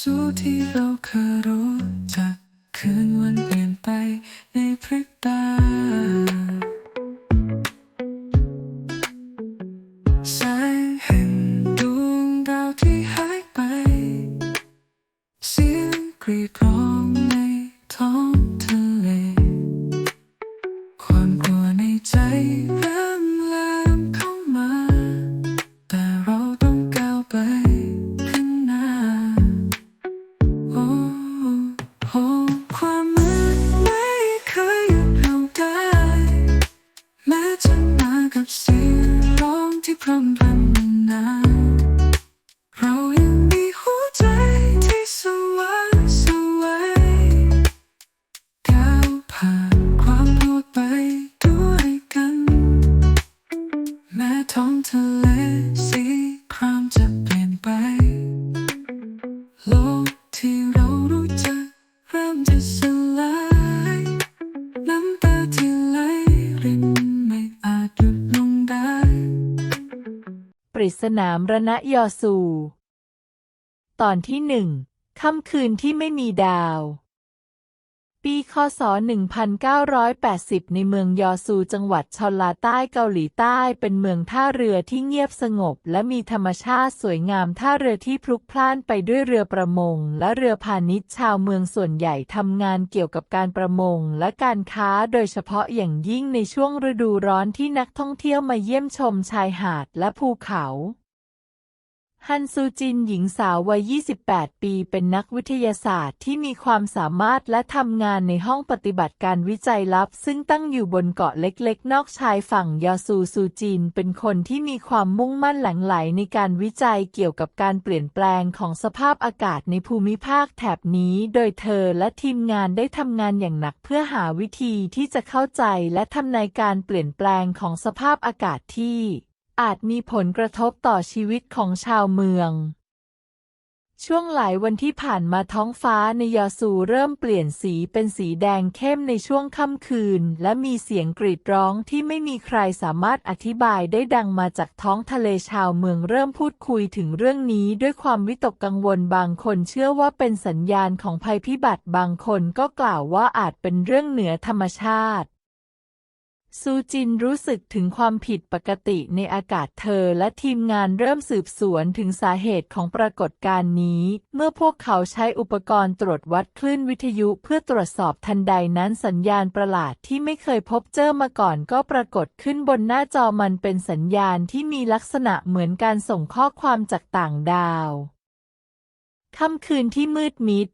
สู่ที่เราเคยรู้จัก ริศนามรณยอสู ตอนที่หนึ่งค่ำคืนที่ไม่มีดาว ปีคศ 1980 ในเมืองยอซูจังหวัดชอลาใต้เกาหลีใต้เป็นเมืองท่าเรือที่เงียบสงบ และมีธรรมชาติสวยงามท่าเรือที่พลุกพล่านไปด้วยเรือประมง และเรือพาณิชย์ชาวเมืองส่วนใหญ่ทำงานเกี่ยวกับการประมง และการค้าโดยเฉพาะอย่างยิ่งในช่วงฤดูร้อนที่นักท่องเที่ยวมาเยี่ยมชมชายหาดและภูเขา ฮันซูจินหญิงสาววัย 28 ปี เป็นนักวิทยาศาสตร์ที่มีความสามารถและทำงานในห้องปฏิบัติการวิจัยลับ ซึ่งตั้งอยู่บนเกาะเล็กๆ นอกชายฝั่งยอซูซูจิน เป็นคนที่มีความมุ่งมั่นหลังไหลในการวิจัยเกี่ยวกับการเปลี่ยนแปลงของสภาพอากาศในภูมิภาคแถบนี้ โดยเธอและทีมงานได้ทำงานอย่างหนักเพื่อหาวิธีที่จะเข้าใจและทำนายการเปลี่ยนแปลงของสภาพอากาศที่ อาจมีผลกระทบต่อชีวิตของชาวเมือง ช่วงหลายวันที่ผ่านมาท้องฟ้าในยอซูเริ่มเปลี่ยนสีเป็นสีแดงเข้มในช่วงค่ำคืน และมีเสียงกรีดร้องที่ไม่มีใครสามารถอธิบายได้ดังมาจากท้องทะเลชาวเมืองเริ่มพูดคุยถึงเรื่องนี้ด้วยความวิตกกังวลบางคนเชื่อว่าเป็นสัญญาณของภัยพิบัติบางคนก็กล่าวว่าอาจเป็นเรื่องเหนือธรรมชาติ ซูจินรู้สึกถึงความผิดปกติในอากาศเธอและทีมงานเริ่มสืบสวนถึงสาเหตุของปรากฏการณ์นี้ เมื่อพวกเขาใช้อุปกรณ์ตรวจวัดคลื่นวิทยุเพื่อตรวจสอบทันใดนั้นสัญญาณประหลาดที่ไม่เคยพบเจอมาก่อนก็ปรากฏขึ้นบนหน้าจอมันเป็นสัญญาณที่มีลักษณะเหมือนการส่งข้อความจากต่างดาวค่ำคืนที่มืดมิด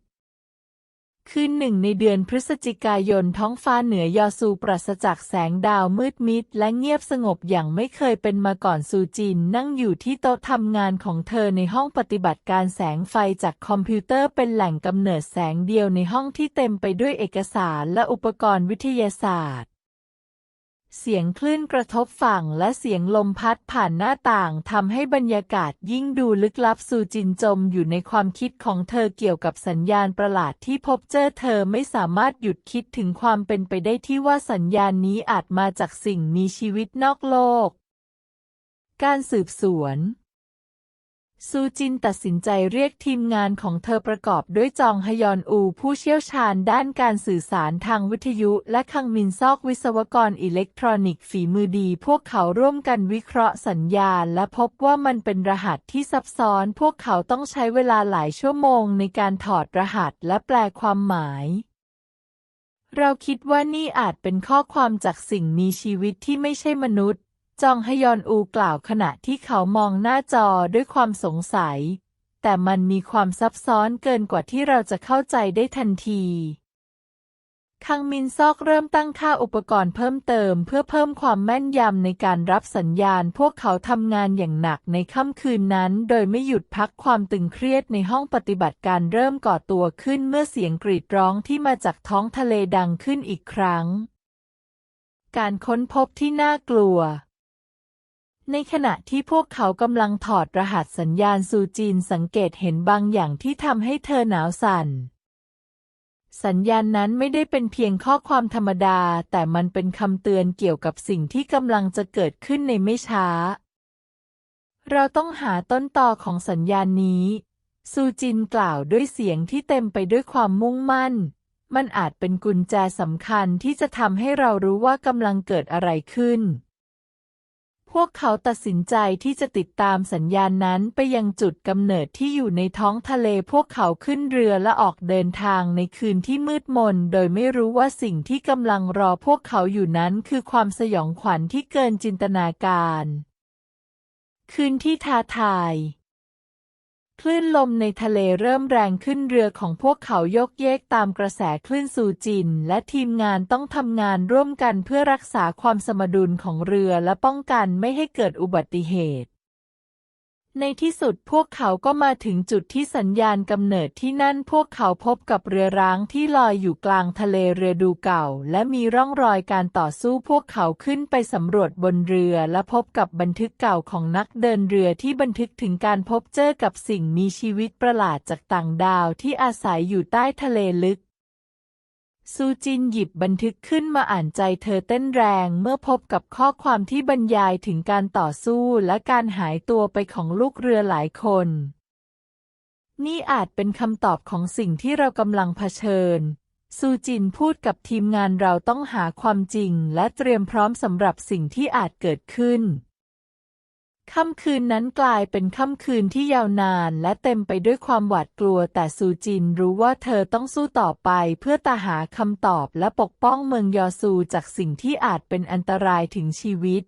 คืนหนึ่งในเดือนพฤศจิกายนท้องฟ้าเหนือยอซูปราศจากแสงดาวมืดมิด และเงียบสงบอย่างไม่เคยเป็นมาก่อนซูจินนั่งอยู่ที่โต๊ะทำงานของเธอในห้องปฏิบัติการแสงไฟจากคอมพิวเตอร์เป็นแหล่งกำเนิดแสงเดียวในห้องที่เต็มไปด้วยเอกสารและอุปกรณ์วิทยาศาสตร์ เสียงคลื่นกระทบฝั่งและเสียงลมพัดผ่านหน้าต่างทำให้บรรยากาศยิ่งดูลึกลับซูจินจมอยู่ในความคิดของเธอเกี่ยวกับสัญญาณประหลาดที่พบเจอเธอไม่สามารถหยุดคิดถึงความเป็นไปได้ที่ว่าสัญญาณนี้อาจมาจากสิ่งมีชีวิตนอกโลก การสืบสวน ซูจินตัดสินใจเรียกทีมงานของเธอประกอบด้วยจองฮยอนอู ผู้เชี่ยวชาญด้านการสื่อสารทางวิทยุ และคังมินซอกวิศวกรอิเล็กทรอนิกส์ฝีมือดี พวกเขาร่วมกันวิเคราะห์สัญญาณ และพบว่ามันเป็นรหัสที่ซับซ้อน พวกเขาต้องใช้เวลาหลายชั่วโมงในการถอดรหัสและแปลความหมายเราคิดว่านี่อาจเป็นข้อความจากสิ่งมีชีวิตที่ไม่ใช่มนุษย์ จองฮยอนอูกล่าวขณะที่เขามองหน้าจอด้วยความสงสัย แต่มันมีความซับซ้อนเกินกว่าที่เราจะเข้าใจได้ทันที คังมินซอกเริ่มตั้งค่าอุปกรณ์เพิ่มเติมเพื่อเพิ่มความแม่นยำในการรับสัญญาณ พวกเขาทำงานอย่างหนักในค่ำคืนนั้น โดยไม่หยุดพักความตึงเครียดในห้องปฏิบัติการเริ่มก่อตัวขึ้นเมื่อเสียงกรีดร้องที่มาจากท้องทะเลดังขึ้นอีกครั้ง การค้นพบที่น่ากลัว ในขณะที่พวกเขากำลังถอดรหัสสัญญาณซูจีนสังเกตเห็นบางอย่างที่ทำให้เธอหนาวสั่น สัญญาณนั้นไม่ได้เป็นเพียงข้อความธรรมดา แต่มันเป็นคำเตือนเกี่ยวกับสิ่งที่กำลังจะเกิดขึ้นในไม่ช้า เราต้องหาต้นตอของสัญญาณนี้ ซูจินกล่าวด้วยเสียงที่เต็มไปด้วยความมุ่งมั่น มันอาจเป็นกุญแจสำคัญที่จะทำให้เรารู้ว่ากำลังเกิดอะไรขึ้น พวกเขาตัดสินใจที่จะติดตามสัญญาณนั้นไปยังจุดกำเนิดที่อยู่ในท้องทะเล พวกเขาขึ้นเรือและออกเดินทางในคืนที่มืดมน โดยไม่รู้ว่าสิ่งที่กำลังรอพวกเขาอยู่นั้นคือความสยองขวัญที่เกินจินตนาการ คืนที่ท้าทาย คลื่นลมในทะเลเริ่มแรงขึ้นเรือของพวกเขายกเยกตามกระแสคลื่นสูจิน และทีมงานต้องทำงานร่วมกันเพื่อรักษาความสมดุลของเรือและป้องกันไม่ให้เกิดอุบัติเหตุ ในที่สุดพวกเขาก็มาถึงจุดที่สัญญาณกำเนิดที่นั่นพวกเขาพบกับเรือร้างที่ลอยอยู่กลางทะเลเรือดูเก่า และมีร่องรอยการต่อสู้พวกเขาขึ้นไปสำรวจบนเรือและพบกับบันทึกเก่าของนักเดินเรือที่บันทึกถึงการพบเจอกับสิ่งมีชีวิตประหลาดจากต่างดาวที่อาศัยอยู่ใต้ทะเลลึก ซูจินหยิบบันทึกขึ้นมาอ่านใจเธอเต้นแรงเมื่อพบกับข้อความที่บรรยายถึงการต่อสู้และการหายตัวไปของลูกเรือหลายคน นี่อาจเป็นคำตอบของสิ่งที่เรากำลังเผชิญ ซูจินพูดกับทีมงานเราต้องหาความจริงและเตรียมพร้อมสำหรับสิ่งที่อาจเกิดขึ้น ค่ำคืนนั้นกลายเป็นค่ำคืนที่ยาวนานและเต็มไปด้วยความหวาดกลัว แต่ซูจินรู้ว่าเธอต้องสู้ต่อไปเพื่อตาหาคำตอบและปกป้องเมืองยอซูจากสิ่งที่อาจเป็นอันตรายถึงชีวิต